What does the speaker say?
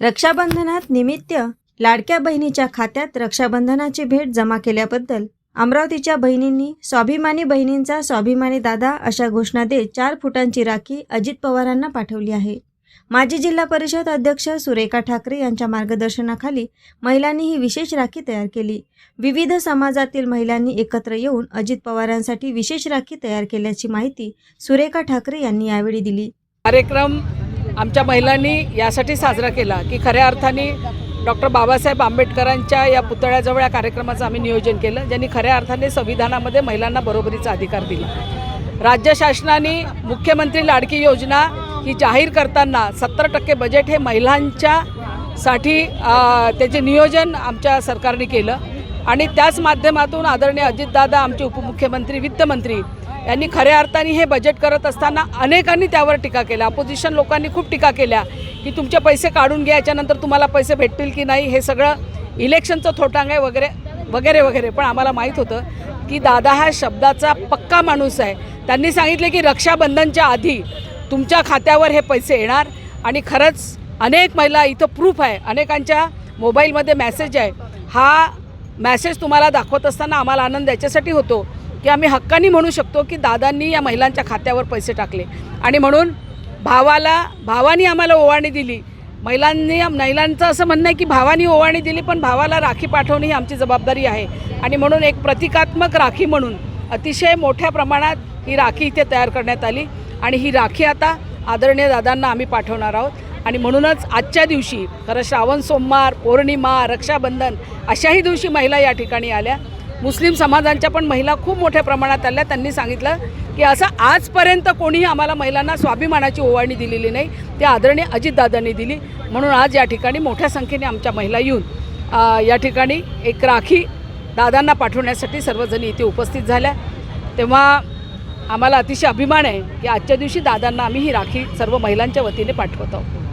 रक्षाबंधनात निमित्त लाडक्या बहिणीच्या खात्यात रक्षाबंधनाची भेट जमा केल्याबद्दल अमरावतीच्या बहिणींनी स्वाभिमानी बहिणींचा स्वाभिमानी दादा अशा घोषणा देत चार फुटांची राखी अजित पवारांना पाठवली आहे. माजी जिल्हा परिषद अध्यक्ष सुरेखा ठाकरे यांच्या मार्गदर्शनाखाली महिलांनी ही विशेष राखी तयार केली. विविध समाजातील महिलांनी एकत्र येऊन अजित पवारांसाठी विशेष राखी तयार केल्याची माहिती सुरेखा ठाकरे यांनी यावेळी दिली. कार्यक्रम आमच्या महिलांनी यासाठी साजरा केला की खऱ्या अर्थाने डॉक्टर बाबासाहेब आंबेडकरांच्या या पुतळ्याजवळ या कार्यक्रमाचं आम्ही नियोजन केलं ज्यांनी खऱ्या अर्थाने संविधानामध्ये महिलांना बरोबरीचा अधिकार दिला. राज्य शासनाने मुख्यमंत्री लाडकी योजना ही जाहीर करताना सत्तर टक्के बजेट हे महिलांच्या साठी त्याचे नियोजन आमच्या सरकारने केलं. आणि त्याच माध्यमातून आदरणीय अजितदादा आमचे उपमुख्यमंत्री वित्तमंत्री यांनी खऱ्या अर्थाने हे बजेट करत असताना अनेकांनी त्यावर टीका केल्या. अपोजिशन लोकांनी खूप टीका केल्या की तुमचे पैसे काढून घ्या याच्यानंतर तुम्हाला पैसे भेटतील की नाही हे सगळं इलेक्शनचं थोटांग आहे वगैरे वगैरे वगैरे. पण आम्हाला माहीत होतं की दादा हा शब्दाचा पक्का माणूस आहे. त्यांनी सांगितले की रक्षाबंधनच्या आधी तुमच्या खात्यावर हे पैसे येणार आणि खरंच अनेक महिला इथं प्रूफ आहे. अनेकांच्या मोबाईलमध्ये मेसेज आहे. हा मॅसेज तुम्हाला दाखवत असताना आम्हाला आनंद याच्यासाठी होतो की आम्ही हक्कानी म्हणू शकतो की दादांनी या महिलांच्या खात्यावर पैसे टाकले. आणि म्हणून भावाला भावानी आम्हाला ओवाळणी दिली. महिलांनी महिलांचं असं म्हणणं आहे की भावानी ओवाळणी दिली पण भावाला राखी पाठवणे ही आमची जबाबदारी आहे. आणि म्हणून एक प्रतिकात्मक राखी म्हणून अतिशय मोठ्या प्रमाणात ही राखी इथे तयार करण्यात आली. आणि ही राखी आता आदरणीय दादांना आम्ही पाठवणार आहोत. आणि म्हणूनच आजच्या दिवशी खरं श्रावण सोमवार पौर्णिमा रक्षाबंधन अशाही दिवशी महिला या ठिकाणी आल्या. मुस्लिम समाजांच्या पण महिला खूप मोठ्या प्रमाणात आल्या. त्यांनी सांगितलं की असं आजपर्यंत कोणीही आम्हाला महिलांना स्वाभिमानाची ओवाळणी दिलेली नाही. ते आदरणीय अजितदादांनी दिली. म्हणून आज या ठिकाणी मोठ्या संख्येने आमच्या महिला येऊन या ठिकाणी एक राखी दादांना पाठवण्यासाठी सर्वजणी इथे उपस्थित झाल्या. तेव्हा आम्हाला अतिशय अभिमान आहे की आजच्या दिवशी दादांना आम्ही ही राखी सर्व महिलांच्या वतीने पाठवत आहोत.